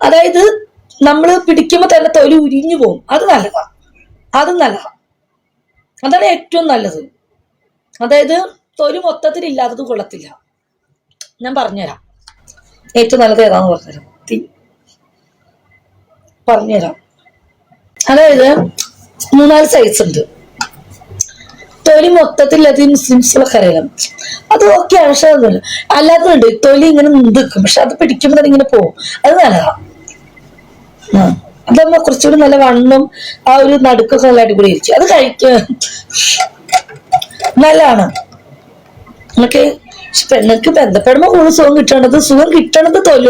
അതായത് നമ്മൾ പിടിക്കുമ്പോൾ തന്നെ തൊലി ഉരിഞ്ഞു പോകും. അത് നല്ലതാ. അത് നല്ലതാ. അതാണ് ഏറ്റവും നല്ലത്. അതായത് തൊലി മൊത്തത്തിൽ ഇല്ലാത്തത് കൊള്ളത്തില്ല. ഞാൻ പറഞ്ഞുതരാം. ഏറ്റവും നല്ലത് ഏതാന്ന് പറഞ്ഞുതരാം. തീ. പറഞ്ഞുതരാം. അതായത് മൂന്നാൽ സൈസ് ഉണ്ട്. തൊലി മൊത്തത്തിൽ അത് മുസ്ലിംസുകളൊക്കെ അറിയാം അത് ഓക്കെയാണ് പക്ഷെ അതൊന്നുമില്ല. അല്ലാത്തതുണ്ട്. തൊലി ഇങ്ങനെ നിൽക്കും പക്ഷെ അത് പിടിക്കുമ്പോൾ ഇങ്ങനെ പോകും. അത് നല്ലതാ. ആ അതാകുമ്പോ കുറച്ചുകൂടി നല്ല വണ്ണും ആ ഒരു നടുക്കൊക്കെ നല്ല അടിപൊളി ഇരിക്കും അത് കഴിക്ക. നല്ലതാണ്. നമുക്ക് പെണ്ണുങ്ങൾക്ക് ബന്ധപ്പെടുമ്പോ കൂടുതൽ സുഖം കിട്ടേണ്ടത് സുഖം കിട്ടണത് തൊലി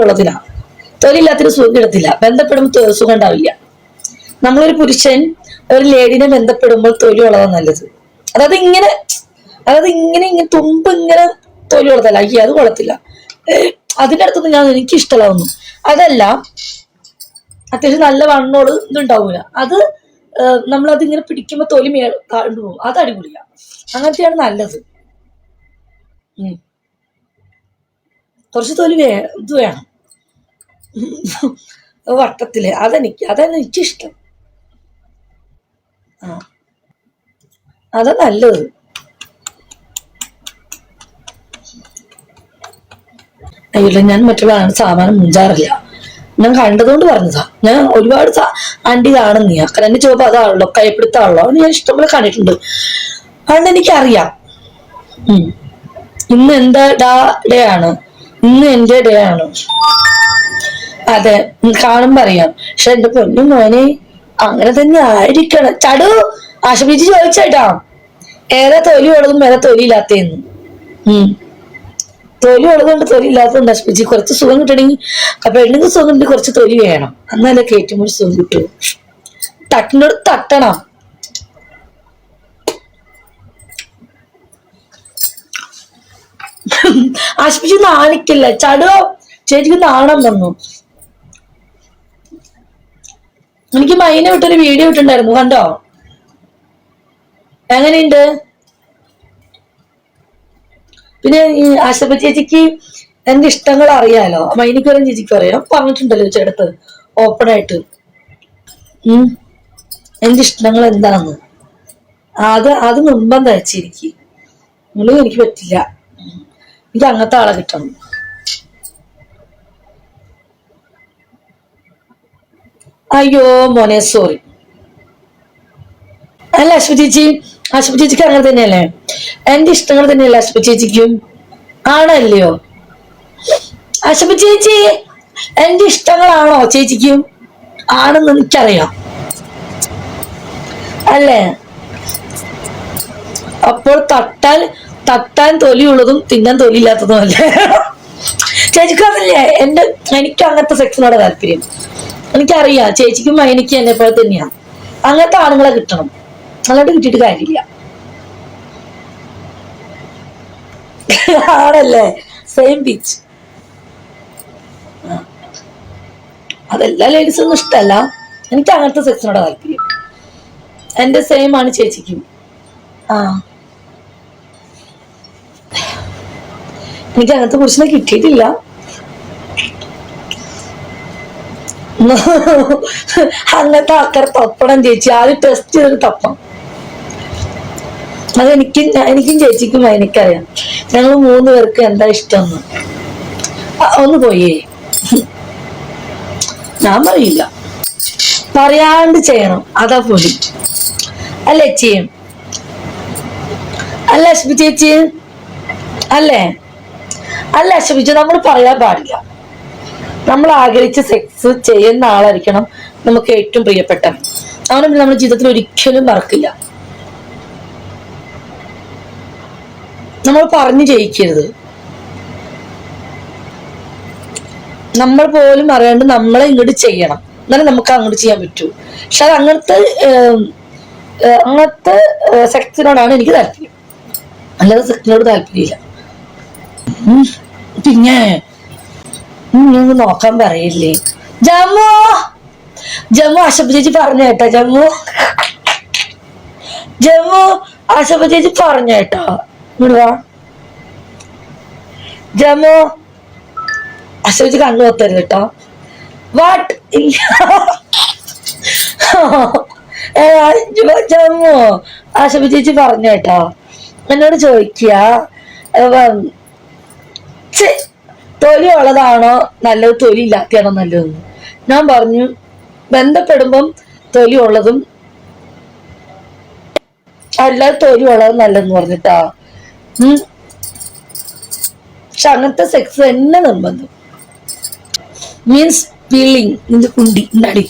തൊലില്ലാത്തിന് സുഖം കിട്ടത്തില്ല. ബന്ധപ്പെടുമ്പോൾ സുഖം ഉണ്ടാവില്ല. നമ്മളൊരു പുരുഷൻ ഒരു ലേഡിനെ ബന്ധപ്പെടുമ്പോൾ തൊലുള്ളതാണ് നല്ലത്. അതായത് ഇങ്ങനെ അതായത് ഇങ്ങനെ ഇങ്ങനെ തുമ്പ് ഇങ്ങനെ തൊലുള്ളതല്ല അയ്യ അത് കൊള്ളത്തില്ല. അതിന്റെ അടുത്തൊന്നും ഞാൻ എനിക്ക് ഇഷ്ടമുള്ളതൊന്നും അതല്ല അത്യാവശ്യം നല്ല വണ്ണോട് ഇതുണ്ടാവൂല. അത് നമ്മൾ അതിങ്ങനെ പിടിക്കുമ്പോൾ തൊലി മേ താഴ്ന്നു പോകും. അത് അടിപൊളിയാ. അങ്ങനത്തെയാണ് നല്ലത്. കുറച്ച് തൊലി വേ ഇത് വേണം. വട്ടത്തിൽ. അതെനിക്ക് അതാണ് എനിക്കിഷ്ടം. ആ. അതാ നല്ലത്. അയ്യോ ഞാൻ മറ്റുള്ള സാമാനം മുഞ്ചാറില്ല. ഞാൻ കണ്ടതുകൊണ്ട് പറഞ്ഞതാ. ഞാൻ ഒരുപാട് ആന്റി കാണുന്ന കാരണം എന്റെ ചോദിപ്പോ അതാണല്ലോ കൈപ്പിടുത്താണല്ലോ. അത് ഞാൻ ഇഷ്ടംപോലെ കണ്ടിട്ടുണ്ട്. അതുകൊണ്ട് എനിക്കറിയാം. ഇന്ന് എന്താ ഡാ ഡേ ആണ്? ഇന്ന് എന്റെ ഡേ ആണ്. അതെ കാണുമ്പോ അറിയാം. പക്ഷെ എന്റെ പൊന്നും മോനെ അങ്ങനെ തന്നെ ആയിരിക്കണം. ചടു ആശുപത്രി ചോദിച്ചേട്ടാ. ഏതാ തൊലി ഉള്ളതും ഏതാ തൊലി ഇല്ലാത്തേന്ന് ഉം. തൊലി ഉള്ളതുകൊണ്ട് തൊലി ഇല്ലാത്തതുകൊണ്ട് നശിപ്പിച്ച് കുറച്ച് സുഖം കിട്ടണമെങ്കിൽ അപ്പൊ പെണ്ണുങ്ങൾക്ക് സുഖം കിട്ടി കുറച്ച് തൊലി വേണം. എന്നാലേ കയറ്റുമ്പോൾ സുഖം കിട്ടൂ. തട്ടിനോട് തട്ടണം. ആശുപത്രി നാണിക്കില്ല. ചടോ ചേച്ചിക്ക് നാണം തന്നു എനിക്ക് മൈന വിട്ടൊരു വീഡിയോ ഇട്ടുണ്ടായിരുന്നു കണ്ടോ? എങ്ങനെയുണ്ട്? പിന്നെ ഈ ആശപ്പ ചേച്ചിക്ക് എന്റെ ഇഷ്ടങ്ങൾ അറിയാലോ. മൈനിക്കോരം ചേച്ചിക്ക് അറിയാം. പറഞ്ഞിട്ടുണ്ടല്ലോ ചേട്ടത്ത് ഓപ്പൺ ആയിട്ട്. എന്റെ ഇഷ്ടങ്ങൾ എന്താന്ന്. അത് അത് നിർബന്ധം എനിക്ക്. നിങ്ങളും എനിക്ക് പറ്റില്ല. എനിക്ക് അങ്ങനത്തെ ആളെ കിട്ടണം. അയ്യോ മോനെ സോറി അല്ല അശ്വ ചേച്ചി അശ്വ ചേച്ചിക്ക് അങ്ങനെ തന്നെയല്ലേ? എന്റെ ഇഷ്ടങ്ങൾ തന്നെയല്ലേ അശ്വ ചേച്ചിക്കും? ആണല്ലയോ? അശ്വ ചേച്ചി എന്റെ ഇഷ്ടങ്ങളാണോ ചേച്ചിക്കും? ആണെന്ന് എനിക്കറിയാം. അല്ലേ? അപ്പോൾ തട്ടാൻ തട്ടാൻ തൊലിയുള്ളതും തിന്നാൻ തൊലിയില്ലാത്തതും അല്ലേ? ചേച്ചിക്ക് അതല്ലേ? എന്റെ എനിക്ക് അങ്ങനത്തെ സെക്സിനോട് താല്പര്യം. എനിക്കറിയാം ചേച്ചിക്കും എനിക്ക് എന്നെ പോലെ തന്നെയാ. അങ്ങനത്തെ ആണുങ്ങളെ കിട്ടണം. അങ്ങോട്ട് കിട്ടിയിട്ട് കാര്യമില്ല. ആണല്ലേ? സെയിം ബീച്ച് അതെല്ലാ ലേഡീസൊന്നും ഇഷ്ടമല്ല. എനിക്ക് അങ്ങനത്തെ സെക്സിനോട് താല്പര്യം. എന്റെ സെയിം ആണ് ചേച്ചിക്കും. ആ. എനിക്ക് അങ്ങനത്തെ പുരുഷനെ കിട്ടിയിട്ടില്ല. അങ്ങനത്തെ ആൾക്കാർ തപ്പണം ചേച്ചി. ആദ്യം ടെസ്റ്റ് ചെയ്തിട്ട് തപ്പണം. അതെനിക്ക് എനിക്കും ചേച്ചിക്കും എനിക്കറിയാം. ഞങ്ങൾ മൂന്ന് പേർക്ക് എന്താ ഇഷ്ടം ഒന്ന് പോയേ. ഞാൻ പറയില്ല. പറയാണ്ട് ചെയ്യണം. അതാ പോലും അല്ലേ ചെയ്യും അല്ല അശ്വി ചേച്ചി? അല്ലേ? അല്ല അശ്വിച്ച് നമ്മൾ പറയാൻ പാടില്ല. നമ്മൾ ആഗ്രഹിച്ച സെക്സ് ചെയ്യുന്ന ആളായിരിക്കണം നമുക്ക് ഏറ്റവും പ്രിയപ്പെട്ടവൻ അങ്ങനെ നമ്മുടെ ജീവിതത്തിൽ ഒരിക്കലും മറക്കില്ല. നമ്മൾ പറഞ്ഞു ജയിക്കരുത്. നമ്മൾ പോലും അറിയാണ്ട് നമ്മളെ ഇങ്ങോട്ട് ചെയ്യണം. എന്നാലും നമുക്ക് അങ്ങോട്ട് ചെയ്യാൻ പറ്റൂ. പക്ഷെ അത് അങ്ങനത്തെ അങ്ങനത്തെ സെക്സിനോടാണ് എനിക്ക് താല്പര്യം. അല്ലാതെ സെക്സിനോട് താല്പര്യമില്ല. പിന്നെ ഉം, നോക്കാൻ പറയില്ലേ. ജമ്മു! ജമ്മു ആശപ്പ ചേച്ചി പറഞ്ഞു കേട്ടോ ജമ്മു. ജമ്മു ആശപ്പ ചേച്ചി പറഞ്ഞു കേട്ടോ. ജമോ ചേച്ചി കണ്ണു കൊത്തരുത് കേട്ടോ. വാട്ട് ജമോ ആ, ജോ- ജമ്മു ആശുപ ചേച്ചി പറഞ്ഞു കേട്ടോ. എന്നോട് ചോദിക്കുക തൊലി ഉള്ളതാണോ നല്ലത്? തൊലി ഇല്ലാത്തതാണോ നല്ലതെന്ന്. ഞാൻ പറഞ്ഞു ബന്ധപ്പെടുമ്പം തൊലി ഉള്ളതും അല്ലാതെ തൊലി ഉള്ളതും നല്ലതെന്ന് പറഞ്ഞിട്ടാ. പക്ഷെ അങ്ങനത്തെ സെക്സ് തന്നെ നിർബന്ധം. മീൻസ് ഫീലിംഗ് നിന്റെ കുണ്ടി. നടി